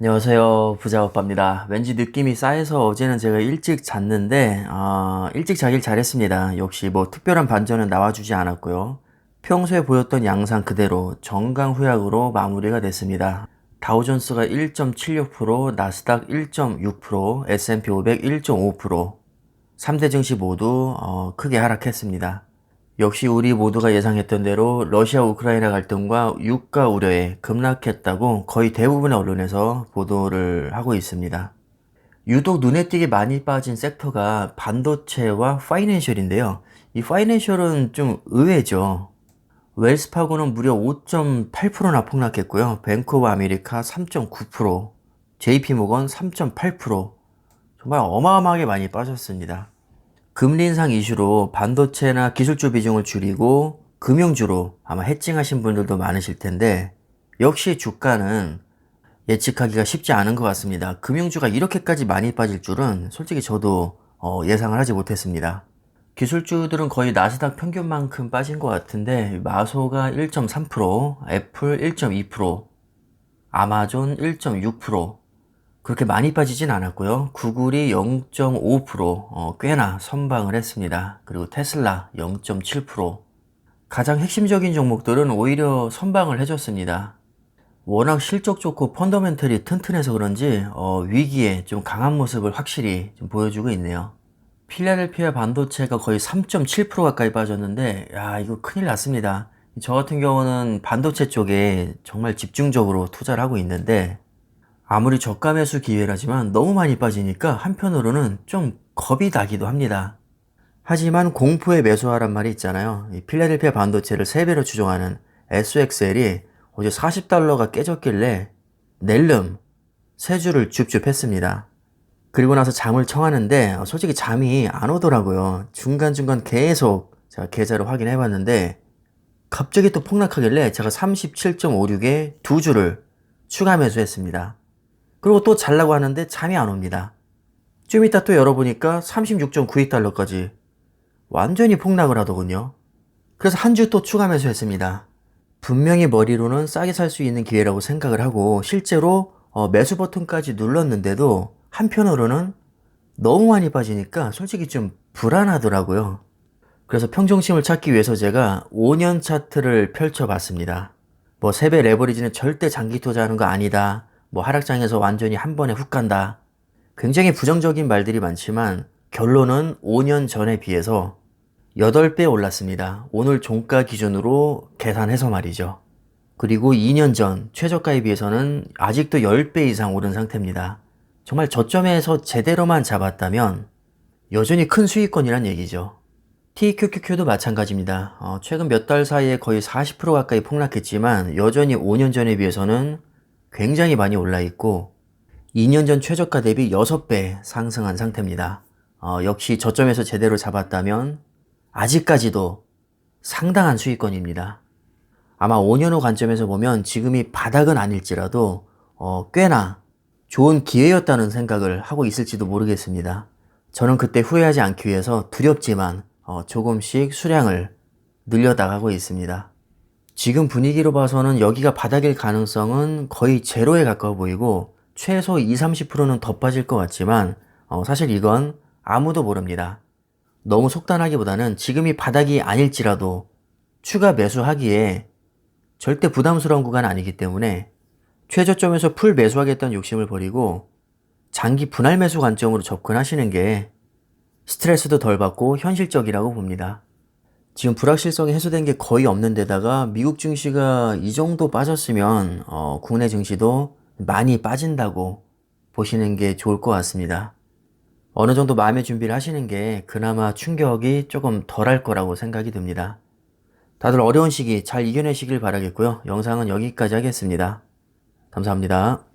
안녕하세요 부자오빠입니다. 왠지 느낌이 싸해서 어제는 제가 일찍 잤는데 아, 일찍 자길 잘했습니다. 역시 뭐 특별한 반전은 나와주지 않았고요. 평소에 보였던 양상 그대로 정강후약으로 마무리가 됐습니다. 다우존스가 1.76% 나스닥 1.6% S&P 500 1.5% 3대 증시 모두 어, 크게 하락했습니다 역시 우리 모두가 예상했던 대로 러시아 우크라이나 갈등과 유가 우려에 급락했다고 거의 대부분의 언론에서 보도를 하고 있습니다. 유독 눈에 띄게 많이 빠진 섹터가 반도체와 파이낸셜인데요. 이 파이낸셜은 좀 의외죠. 웰스파고는 무려 5.8%나 폭락했고요. 오브 아메리카 3.9%, JP모건 3.8%, 정말 어마어마하게 많이 빠졌습니다. 금리 인상 이슈로 반도체나 기술주 비중을 줄이고 금융주로 아마 해칭하신 분들도 많으실 텐데 역시 주가는 예측하기가 쉽지 않은 것 같습니다. 금융주가 이렇게까지 많이 빠질 줄은 솔직히 저도 어, 예상을 하지 못했습니다. 기술주들은 거의 나스닥 평균만큼 빠진 것 같은데 마소가 1.3%, 애플 1.2%, 아마존 1.6%, 그렇게 많이 빠지진 않았고요. 구글이 0.5% 어, 꽤나 선방을 했습니다. 그리고 테슬라 0.7% 가장 핵심적인 종목들은 오히려 선방을 해줬습니다. 워낙 실적 좋고 펀더멘털이 튼튼해서 그런지 어, 위기에 좀 강한 모습을 확실히 좀 보여주고 있네요. 필라델피아 반도체가 거의 3.7% 가까이 빠졌는데 야 이거 큰일 났습니다. 저 같은 경우는 반도체 쪽에 정말 집중적으로 투자를 하고 있는데 아무리 저가 매수 기회라지만 너무 많이 빠지니까 한편으로는 좀 겁이 나기도 합니다. 하지만 공포에 매수하란 말이 있잖아요. 이 필라델피아 반도체를 3배로 추종하는 SXL이 어제 40달러가 깨졌길래 낼름 세 줄을 줍줍 했습니다. 그리고 나서 잠을 청하는데 솔직히 잠이 안 오더라고요. 중간중간 계속 제가 계좌를 확인해 봤는데 갑자기 또 폭락하길래 제가 37.56에 두 줄을 추가 매수했습니다. 그리고 또 잘라고 하는데 잠이 안 옵니다. 좀 이따 또 열어보니까 36.92달러까지 완전히 폭락을 하더군요. 그래서 한 주 또 추가 매수했습니다. 분명히 머리로는 싸게 살 수 있는 기회라고 생각을 하고 실제로 어, 매수 버튼까지 눌렀는데도 한편으로는 너무 많이 빠지니까 솔직히 좀 불안하더라고요. 그래서 평정심을 찾기 위해서 제가 5년 차트를 펼쳐봤습니다. 뭐 세배 레버리지는 절대 장기 투자하는 거 아니다. 뭐 하락장에서 완전히 한 번에 훅 간다. 굉장히 부정적인 말들이 많지만 결론은 5년 전에 비해서 8배 올랐습니다. 오늘 종가 기준으로 계산해서 말이죠. 그리고 2년 전 최저가에 비해서는 아직도 10배 이상 오른 상태입니다. 정말 저점에서 제대로만 잡았다면 여전히 큰 수익권이란 얘기죠. TQQQ도 마찬가지입니다. 어, 최근 몇 달 사이에 거의 40% 가까이 폭락했지만 여전히 5년 전에 비해서는 굉장히 많이 올라 있고 2년 전 최저가 대비 6배 상승한 상태입니다. 어, 역시 저점에서 제대로 잡았다면 아직까지도 상당한 수익권입니다. 아마 5년 후 관점에서 보면 지금이 바닥은 아닐지라도 어, 꽤나 좋은 기회였다는 생각을 하고 있을지도 모르겠습니다. 저는 그때 후회하지 않기 위해서 두렵지만 어, 조금씩 수량을 늘려나가고 있습니다. 지금 분위기로 봐서는 여기가 바닥일 가능성은 거의 제로에 가까워 보이고 최소 20, 30%는 더 빠질 것 같지만 어, 사실 이건 아무도 모릅니다. 너무 속단하기보다는 지금이 바닥이 아닐지라도 추가 매수하기에 절대 부담스러운 구간 아니기 때문에 최저점에서 풀 매수하겠다는 욕심을 버리고 장기 분할 매수 관점으로 접근하시는 게 스트레스도 덜 받고 현실적이라고 봅니다. 지금 불확실성이 해소된 게 거의 없는 데다가 미국 증시가 이 정도 빠졌으면 어, 국내 증시도 많이 빠진다고 보시는 게 좋을 것 같습니다. 어느 정도 마음의 준비를 하시는 게 그나마 충격이 조금 덜할 거라고 생각이 듭니다. 다들 어려운 시기 잘 이겨내시길 바라겠고요. 영상은 여기까지 하겠습니다. 감사합니다.